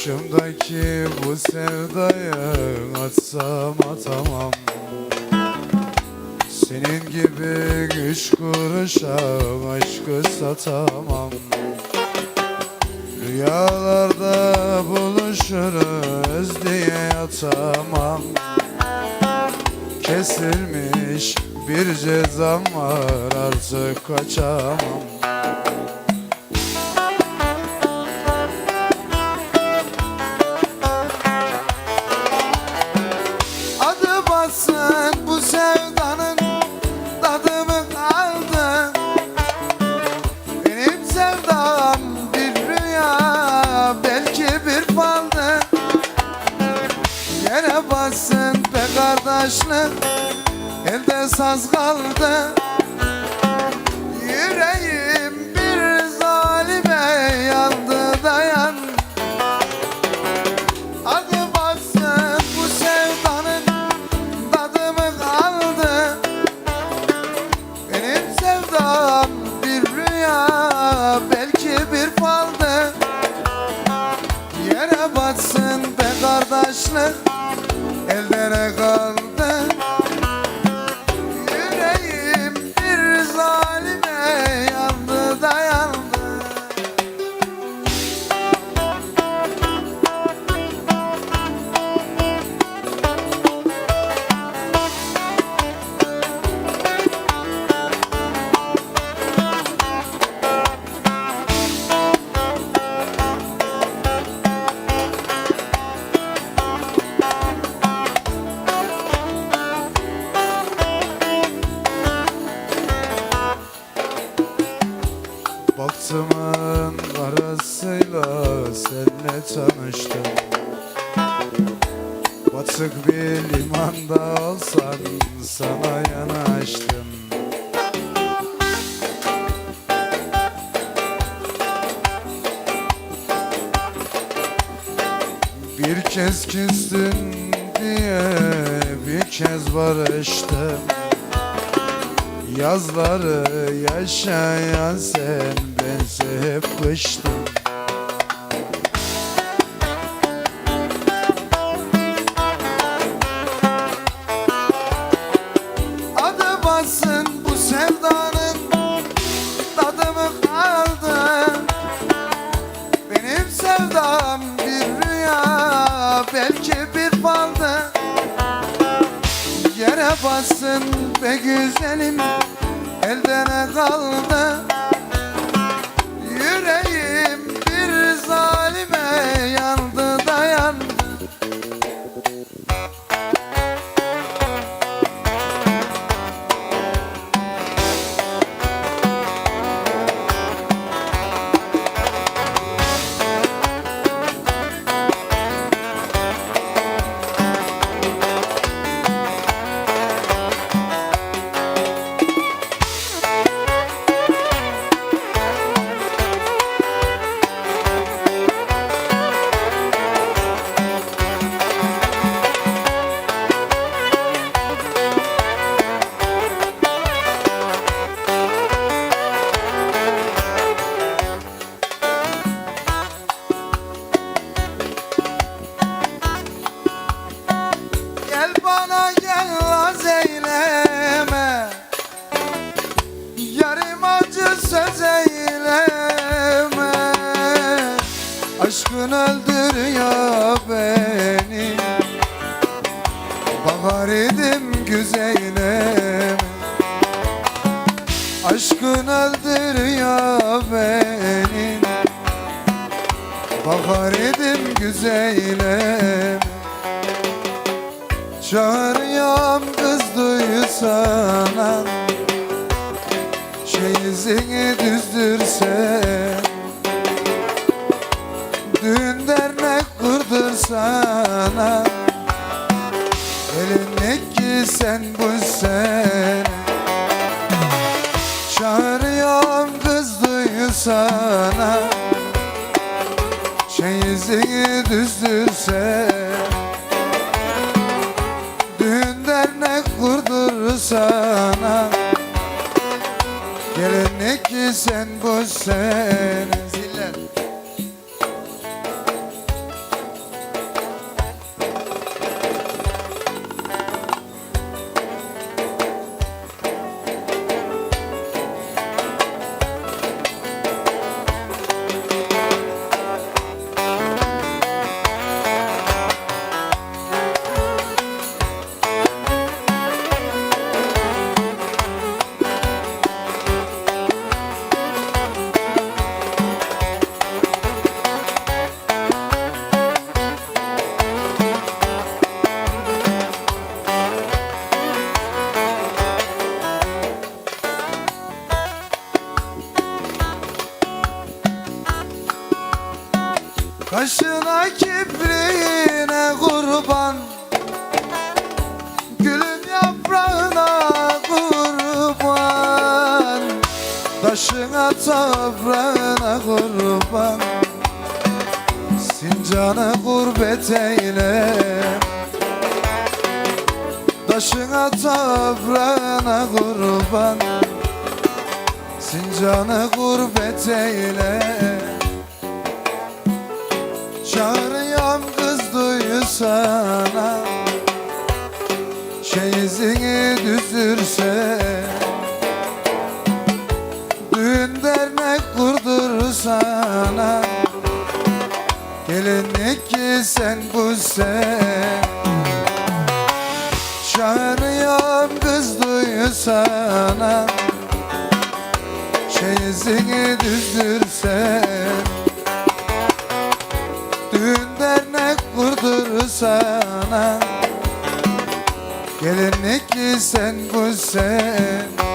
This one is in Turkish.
Başımdaki bu sevdayı atsam atamam. Senin gibi güç kuruşa aşkı satamam. Rüyalarda buluşuruz diye yatamam Kesilmiş bir cezam var artık kaçamam Bassın bu sevdanın tadımı kaldı Benim sevdam bir rüya belki bir faldı Yere bassın be kardeşlik elde saz kaldı. Yüreğim Batık bir limanda olsan sana yanaştım. Bir kez küstün diye bir kez barıştım. Yazları yaşayan sen bense hep kıştım Yere bassın be güzelim? Elde ne kaldı. Yüreğim bir zalime yandı Gel bana gel naz eyleme. Yarım acı söz eyleme. Aşkın öldürüyor beni. Bahar idim güzeyleme. Aşkın öldürüyor beni. Bahar idim güzeyleme Çağırıyorum kız duysana. Çeyizini düzdürsen Düğün dernek kurdursana. Elinlik ki sen bu sen Çağırıyorum kız duysana. Çeyizini düzdürsen kurdursana Gelinlik sen bu sene Taşına toprağına kurban. Sincanı gurbet eyle. Taşına toprağına kurban. Sincanı gurbet eyle. Çağırıyorum kız duysana Çeyizini düzürse Gelinlik ki sen bu sen. Çağırıyorum kız duysana Çeyizini düzdürsen. Düğün dernek kurdursana Gelinlik ki sen bu sen